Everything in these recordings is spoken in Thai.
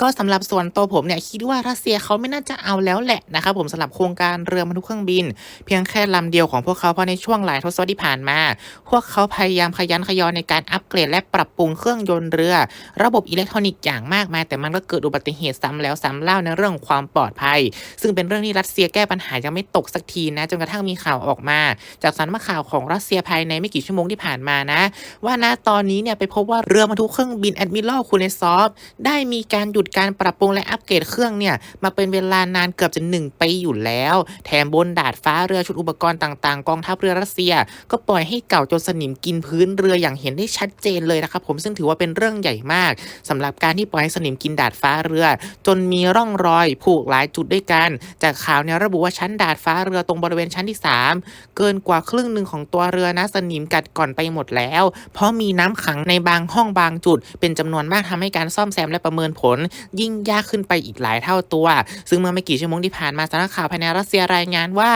ก็สำหรับส่วนตัวผมเนี่ยคิดว่ารัสเซียเขาไม่น่าจะเอาแล้วแหละนะครับผมสำหรับโครงการเรือบรรทุกเครื่องบิน เพียงแค่ลำเดียวของพวกเขาเพราะในช่วงหลายทศวรรษที่ผ่านมา พวกเขาพยายามขยันขยอในการอัปเกรดและปรับปรุงเครื่องยนต์เรือ ระบบอิเล็กทรอนิกส์อย่างมากมายแต่มันก็เกิดอุบัติเหตุซ้ำแล้วซ้ำเล่าในเรื่องความปลอดภัย ซึ่งเป็นเรื่องที่รัสเซียแก้ปัญหายังไม่ตกสักทีนะจนกระทั่งมีข่าวออกมา จากสารมาข่าวของรัสเซียภายในไม่กี่ชั่วโมงที่ผ่านมานะ ว่าณตอนนี้เนี่ยไปพบว่าเรือบรรทุกเครื่องบินแอดมิรัลคูเนซอฟได้มีการหยุดการปรับปรุงและอัปเกรดเครื่องเนี่ยมาเป็นเวลานานเกือบจะหนึ่งปีอยู่แล้ว แถมบนดาดฟ้าเรือชุดอุปกรณ์ต่างๆ กองทัพเรือรัสเซีย ก็ปล่อยให้เก่าจนสนิมกินพื้นเรืออย่างเห็นได้ชัดเจนเลยนะครับผมซึ่งถือว่าเป็นเรื่องใหญ่มากสำหรับการที่ปล่อยให้สนิมกินดาดฟ้าเรือ จนมีร่องรอยผูกหลายจุดด้วยกัน จากข่าวเนี่ยระบุว่าชั้นดาดฟ้าเรือตรงบริเวณชั้นที่ 3 เกินกว่าครึ่งหนึ่งของตัวเรือนะสนิมกัดก่อนไปหมดแล้ว เพราะมีน้ำขังในบางห้องบางจุด เป็นจำนวนมากทำให้การซ่อมแซมและประเมินผลยิ่งยากขึ้นไปอีกหลายเท่าตัว ซึ่งเมื่อไม่กี่ชั่วโมงที่ผ่านมาสำนักข่าวภายในรัสเซียรายงานว่า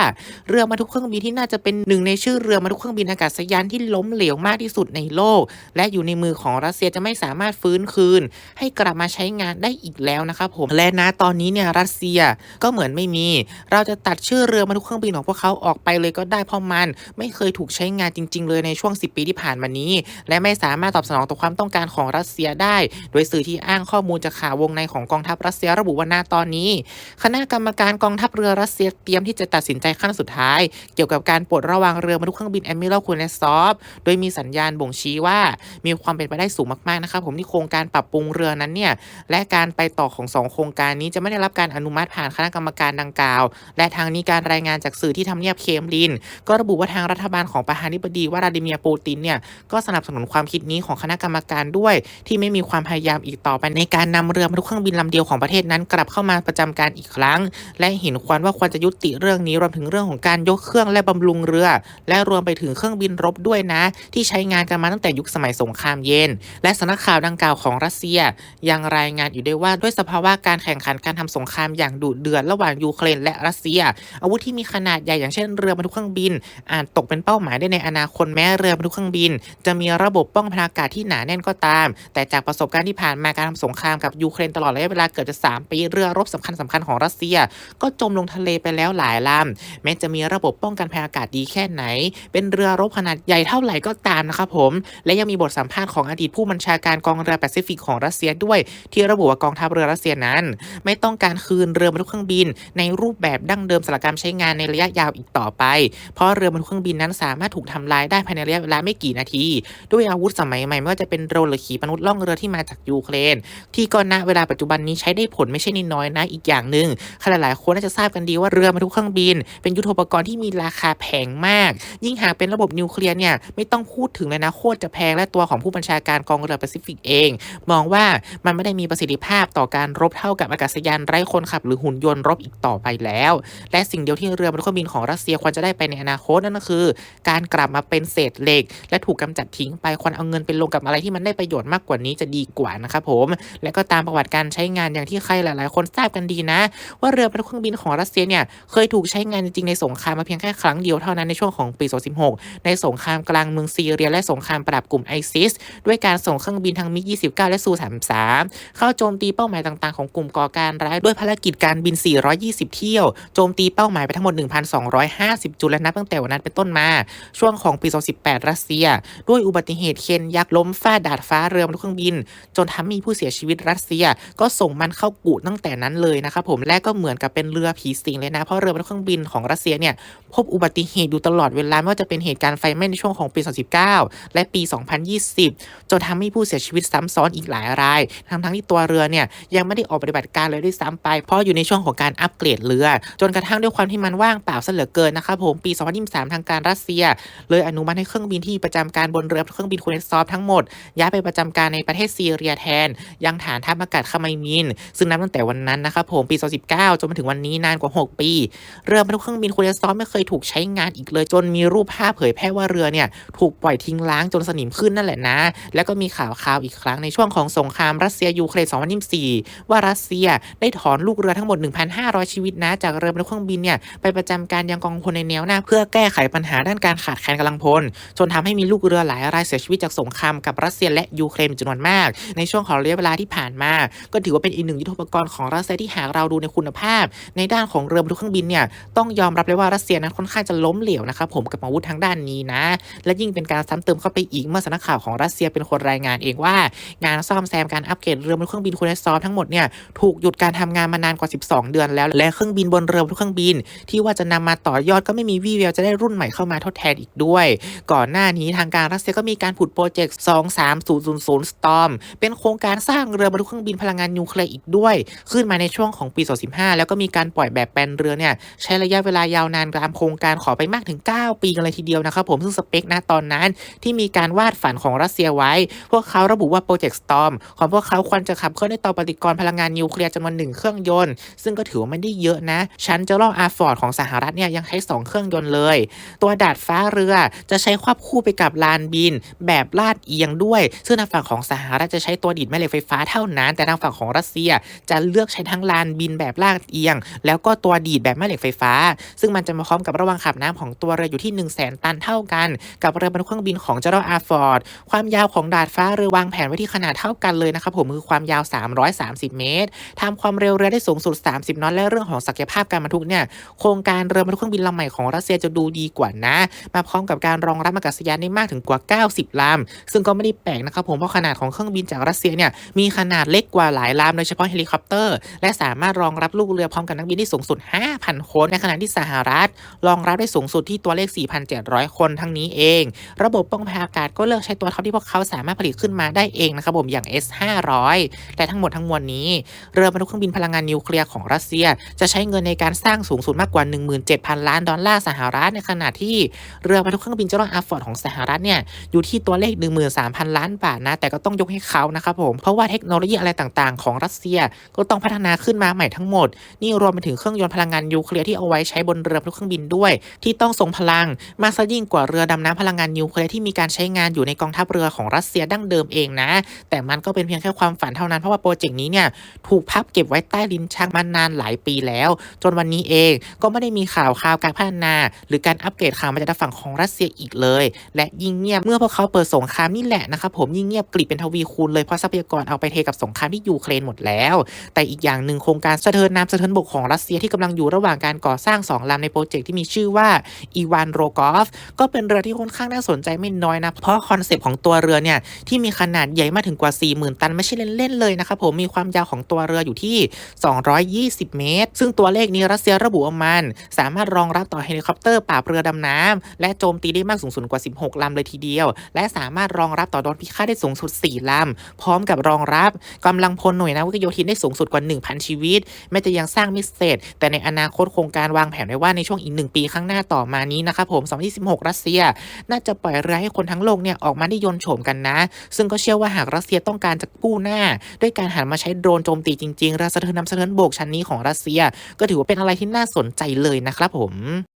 เรือบรรทุกเครื่องบินที่น่าจะเป็นหนึ่งในชื่อเรือบรรทุกเครื่องบินอากาศยานที่ล้มเหลวมากที่สุดในโลก และอยู่ในมือของรัสเซียจะไม่สามารถฟื้นคืน ให้กลับมาใช้งานได้อีกแล้วนะครับผมและนะตอนนี้เนี่ยรัสเซียก็เหมือนไม่มี เราจะตัดชื่อเรือบรรทุกเครื่องบินของพวกเขาออกไปเลยก็ได้เพราะมัน ไม่เคยถูกใช้งานจริง ๆ เลยในช่วง 10 ปีที่ผ่านมานี้ และไม่สามารถตอบสนองต่อความต้องการของรัสเซียได้ โดยสื่อที่อ้างข้อมูลจากข่าววงในของกองทัพรัสเซียระบุว่าณตอนนี้ คณะกรรมการกองทัพเรือรัสเซียเตรียมที่จะตัดสินใจขั้นสุดท้าย เกี่ยวกับการปลดระวางเรือบรรทุกเครื่องบินแอดมิรัลคูเนซอฟโดยมีสัญญาณบ่งชี้ว่ามีความเป็นไปได้สูงมากๆนะครับผมที่โครงการปรับปรุงเรือนั้นเนี่ยและการไปต่อของสองโครงการนี้จะไม่ได้รับการอนุมัติผ่านคณะกรรมการดังกล่าว และทางนี้การรายงานจากสื่อที่ทำเนียบเคมลิน ก็ระบุว่าทางรัฐบาลของประธานาธิบดีวลาดิเมียร์ปูตินเนี่ยก็สนับสนุนความคิดนี้ของคณะกรรมการด้วย ที่ไม่มีความพยายามอีกต่อไปในการนำเรือบรรทุกเครื่องบินลำเดียวของประเทศนั้น กลับเข้ามาประจำการอีกครั้ง และเห็นควรว่าควรจะยุติเรื่องนี้รวมถึงเรื่องของการยกเครื่องและบำรุงเรือ และรวมไปถึงเครื่องบินรบด้วยนะ ที่ใช้งานกันมาตั้งแต่ยุคสมัยสงครามเย็น และสำนักข่าวดังกล่าวของรัสเซีย ยังรายงานอยู่ด้วยว่าด้วยสภาวะการแข่งขันการทำสงครามอย่างดุเดือดระหว่างยูเครนและรัสเซีย อาวุธที่มีขนาดใหญ่อย่างเช่นเรือบรรทุกเครื่องบิน อาจตกเป็นเป้าหมายได้ในอนาคตแม้เรือบรรทุกเครื่องบิน จะมีระบบป้องกันอากาศที่หนาแน่นก็ตาม แต่จากประสบการณ์ที่ผ่านมาการทำสงครามกับยูเครนตลอดระยะเวลาเกือบจะ 3 ปี เรือรบสำคัญสำคัญของรัสเซีย ก็จมลงทะเลไปแล้วหลายลำแม้จะมีระบบป้องกันภัยอากาศดีแค่ไหน เป็นเรือรบขนาดใหญ่เท่าไหร่ก็ตามนะครับผม และยังมีบทสัมภาษณ์ของอดีตผู้บัญชาการกองเรือแปซิฟิกของรัสเซียด้วย ที่ระบุว่ากองทัพเรือรัสเซียนั้น ไม่ต้องการคืนเรือบรรทุกเครื่องบิน ในรูปแบบดั้งเดิมสำหรับการใช้งานในระยะยาวอีกต่อไป เพราะเรือบรรทุกเครื่องบินนั้นสามารถถูกทำลายได้ภายในระยะเวลาไม่กี่นาที ด้วยอาวุธสมัยใหม่ไม่ว่าจะเป็นโดรนหรือขีปนาวุธล่องเรือที่มาจากยูเครน ที่ก็ณเวลาปัจจุบันนี้ใช้ได้ผลไม่ใช่น้อยนะ อีกอย่างหนึ่งขณะหลายคนน่าจะทราบกันดีว่าเรือบรรทุกเครื่องบิน เป็นยุทโธปกรณ์ที่มีราคาแพงมาก ยิ่งหากเป็นระบบนิวเคลียร์เนี่ยไม่ต้องพูดถึงเลยนะโคตรจะแพงและตัวของผู้บัญชาการกองเรือแปซิฟิกเอง มองว่ามันไม่ได้มีประสิทธิภาพต่อการรบเท่ากับอากาศยานไร้คนขับ หรือหุ่นยนต์รบอีกต่อไปแล้ว และสิ่งเดียวที่เรือบรรทุกเครื่องบินของรัสเซียควรจะได้ไปในอนาคตนั่นก็คือ การกลับมาเป็นเศษเหล็ก และถูกกำจัดทิ้งไปควรเอาเงินไปลงกับอะไรที่มันได้ประโยชน์มากกว่านี้จะดีกว่านะครับผมและก็ตามประวัติการใช้งานอย่างที่ใครหลาย ๆ คนทราบกันดีนะ ว่าเรือบรรทุกเครื่องบินของรัสเซียเนี่ยเคยถูกใช้งานจริง ๆ ในสงครามมาเพียงแค่ครั้งเดียวเท่านั้นในช่วงของปี 2016 ในสงครามกลางเมืองซีเรียและสงครามปราบกลุ่มไอซิสด้วยการส่งเครื่องบินทั้งมิก29 และซู33เข้าโจมตีเป้าหมายต่าง ๆ ของกลุ่มก่อการร้ายด้วยภารกิจการบิน 420 เที่ยวโจมตีเป้าหมายไปทั้งหมด 1,250 จุดและนับตั้งแต่วันนั้นเป็นต้นมา ช่วงของปี 2018 รัสเซีย ด้วยอุบัติเหตุเคนยักษ์ล้มฟาดดาดฟ้าเรือบรรทุกเครื่องบิน จนทำให้มีผู้เสียชีวิตรัสเซียก็ส่งมันเข้ากูตั้งแต่นั้นเลยนะครับผมและก็เหมือนกับเป็นเรือผีสิงเลยนะ เพราะเรือบรรทุกเครื่องบินของรัสเซียเนี่ยพบอุบัติเหตุอยู่ตลอดเวลาไม่ว่าจะเป็นเหตุการณ์ไฟไหม้ในช่วงของปี 2019 และปี 2020 จนทำให้ผู้เสียชีวิตซ้ำซ้อนอีกหลายรายทั้งทั้งที่ตัวเรือเนี่ยยังไม่ได้ออกปฏิบัติการเลยด้วยซ้ำไป เพราะอยู่ในช่วงของการอัปเกรดเรือ จนกระทั่งด้วยความที่มันว่างเปล่าซะเหลือเกินนะครับผมปี 2023 ทางการรัสเซีย เลยอนุมัติให้เครื่องบินที่ประจำการบนเรือเครื่องบินคูเนซอฟทั้งหมดย้ายไปประจำการในประเทศซีเรียแทน ยังฐานทัพอากาศคาไมมิน ซึ่งนับตั้งแต่วันนั้นนะครับผมปี 2019 จนมาถึงวันนี้นานกว่า 6 ปี เรือบรรทุกเครื่องบินคูเนซอฟไม่เคยถูกใช้งานอีกเลย จนมีรูปภาพเผยแพร่ว่าเรือเนี่ยถูกปล่อยทิ้งล้างจนสนิมขึ้นนั่นแหละนะ แล้วก็มีข่าวข่าวอีกครั้งในช่วงของสงครามรัสเซียยูเครน 2024 ว่ารัสเซียได้ถอนลูกเรือทั้งหมด 1,500 ชีวิตนะ จากเรือบรรทุกเครื่องบินเนี่ยไปประจำการยังกองพลในแนวหน้า เพื่อแก้ไขปัญหาด้านการขาดแคลนกำลังพล จนทำให้มีลูกเรือหลายรายเสียชีวิตจากสงครามกับรัสเซียและยูเครนจำนวนมาก ในช่วงของระยะเวลาที่ผ่านมาก็ถือว่าเป็นอีกหนึ่งยุทธปกรณ์ของรัสเซียที่หากเราดูในคุณภาพ ในด้านของเรือบรรทุกเครื่องบินเนี่ยต้องยอมรับเลยว่ารัสเซียนั้นค่อนข้างจะล้มเหลวนะครับผมกับอาวุธทางด้านนี้นะ และยิ่งเป็นการซ้ำเติมเข้าไปอีกเมื่อสำนักข่าวของรัสเซียเป็นคนรายงานเองว่า งานซ่อมแซมการอัปเกรดเรือบรรทุกเครื่องบินคูเนซอฟทั้งหมดเนี่ยถูกหยุดการทำงานมานานกว่า 12 เดือนแล้ว และเครื่องบินบนเรือบรรทุกเครื่องบิน ที่ว่าจะนำมาต่อยอดก็ไม่มีวี่แววจะได้รุ่นใหม่เข้ามาทดแทนอีกด้วย ก่อนหน้านี้ทางการรัสเซียก็มีการผุดโปรเจกต์ 23000 Storm เป็นโครงการสร้างเรือบรรทุกเครื่องบินพลังงานนิวเคลียร์อีกด้วย ขึ้นมาในช่วงของปี 2015 แล้วก็มีการปล่อยแบบแปลนเรือเนี่ยใช้ระยะเวลายาวนานตามโครงการขอไปมากถึง 9 ปีกันเลยทีเดียวนะครับผมซึ่งสเปคนะตอนนั้นที่มีการวาดฝันของรัสเซียไว้ พวกเขาระบุว่าโปรเจกต์ Storm ของพวกเขาควรจะขับเคลื่อนด้วยเตาปฏิกรณ์พลังงานนิวเคลียร์จำนวนหนึ่งเครื่องยนต์ซึ่งก็ถือว่าไม่ได้เยอะนะชั้นเจอร์อาร์ฟอร์ดของสหรัฐเนี่ยยังใช้ 2 เครื่องยนต์เลย ตัวดาดฟ้าเรือจะใช้ควบคู่ไปกับลานบิน แบบลาดเอียงด้วย ซึ่งทางฝั่งของสหรัฐจะใช้ตัวดีดแม่เหล็กไฟฟ้าเท่านั้นแต่างฝั่งของรัสเซีย จะเลือกใช้ทั้งลานบินแบบลาดเอียง แล้วก็ตัวดีดแบบแม่เหล็กไฟฟ้า ซึ่งมันจะมาพร้อมกับระว่างขับน้ำของตัวเรืออยู่ที่ 1 0 0 0 0แสนตันเท่ากัน กับเรือบรรทุกเครื่องบินของเจอร์อาฟอร์ดความยาวของดาดฟ้าเรือวางแผนไว้ที่ขนาดเท่ากันเลยนะครับผมคือความยาว 330 เมตรทำความเร็วเรือได้สูงสุด 30 นอตและเรื่องของศักยภาพการบรรทุกเนี่ยโครงการเรือบรรทุกเครื่องบินลำใหม่ของรัสเซียจะดูดีกว่านะ มาพร้อมกับการรองรับอากาศยานได้มากถึงกว่า 90ลำซึ่งก็ไม่ได้แปลกนะครับผมเพราะขนาดของเครื่องบินจากรัสเซียเนี่ยมีขนาดเล็กกว่าหลายลำโดยเฉพาะเฮลิคอปเตอร์ และสามารถรองรับลูกเรือพร้อมกับนักบินได้สูงสุด 5,000 คน ในขณะที่สหรัฐ รองรับได้สูงสุดที่ตัวเลข 4,700 คนทั้งนี้เอง ระบบป้องกันอากาศก็เลือกใช้ตัวท็อปที่พวกเขาสามารถผลิตขึ้นมาได้เองนะครับผมอย่าง S500 แต่ทั้งหมดทั้งมวลนี้ เรือบรรทุกเครื่องบินพลังงานนิวเคลียร์ของรัสเซีย จะใช้เงินในการสร้างสูงสุดมากกว่า 17,000 ล้านดอลลาร์สหรัฐในขณะที่เรือบรรทุกเครื่องบินเจอร์อาร์ฟอร์ดของสหรัฐเนี่ยอยู่ที่ตัวเลข 13,000 ล้านบาทนะแต่ก็ต้องยกให้เขานะครับผมเพราะว่าเทคโนโลยีอะไรต่างๆ ของรัสเซียก็ต้องพัฒนาขึ้นมาใหม่ทั้งหมด นี่รวมไปถึงเครื่องยนต์พลังงานนิวเคลียร์ที่เอาไว้ใช้บนเรือบรรทุกเครื่องบินด้วย ที่ต้องทรงพลังมากซะยิ่งกว่าเรือดำน้ำพลังงานนิวเคลียร์ที่มีการใช้งานอยู่ในกองทัพเรือของรัสเซียดั้งเดิมเองนะ แต่มันก็เป็นเพียงแค่ความฝันเท่านั้นเพราะว่าโปรเจกต์นี้เนี่ยถูกพับเก็บไว้ใต้ลิ้นชักมานานหลายปีแล้ว จนวันนี้เองก็ไม่ได้มีข่าวข่าวการพัฒนา หรือการอัปเกรดข่าวมาจากฝั่งของรัสเซียอีกเลย และยิ่งเงียบเมื่อพวกเขาเปิดสงครามนี่แหละนะครับผมยิ่งเงียบกริบเป็นทวีคูณเลยเพราะทรัพยากรเอาไปเทกับสงครามที่ยูเครนหมดแล้ว แต่อีกอย่างหนึ่งโครงการสะเทินน้ำสะเทินบกของรัสเซียที่กำลังอยู่ระหว่างการก่อสร้าง 2ลำในโปรเจกต์ที่มีชื่อว่าอีวานโรกอฟก็เป็นเรือที่ค่อนข้างน่าสนใจไม่น้อยนะ เพราะคอนเซปต์ของตัวเรือเนี่ยที่มีขนาดใหญ่มากถึงกว่า 40,000 ตันไม่ใช่เล่นๆเลยนะครับผมมีความยาวของตัวเรืออยู่ที่ 220 เมตร ซึ่งตัวเลขนี้รัสเซียระบุว่ามัน สามารถรองรับต่อเฮลิคอปเตอร์ปราบเรือดำน้ำและโจมตีได้มากสูงสุดกว่า 16ลำเลยทีเดียว และสามารถรองรับต่อโดนพิฆาตได้สูงสุด 4ลำพร้อมกับรองรับกำลังพลหน่วยนาวิกโยธินได้สูงสุดกว่า 1,000 ชีวิต แม้จะยังสร้างไม่เสร็จ แต่ในอนาคตโครงการวางแผนไว้ว่าในช่วงอีกหนึ่งปีข้างหน้าต่อมานี้นะครับผม 2026 รัสเซีย น่าจะปล่อยเรือให้คนทั้งโลกเนี่ยออกมาได้ยนโฉมกันนะ ซึ่งก็เชื่อว่าหากรัสเซียต้องการจะกู้หน้า ด้วยการหันมาใช้โดรนโจมตีจริงๆรือสะเทินน้ำสะเทินบกชั้นนี้ของรัสเซีย ก็ถือว่าเป็นอะไรที่น่าสนใจเลยนะครับผม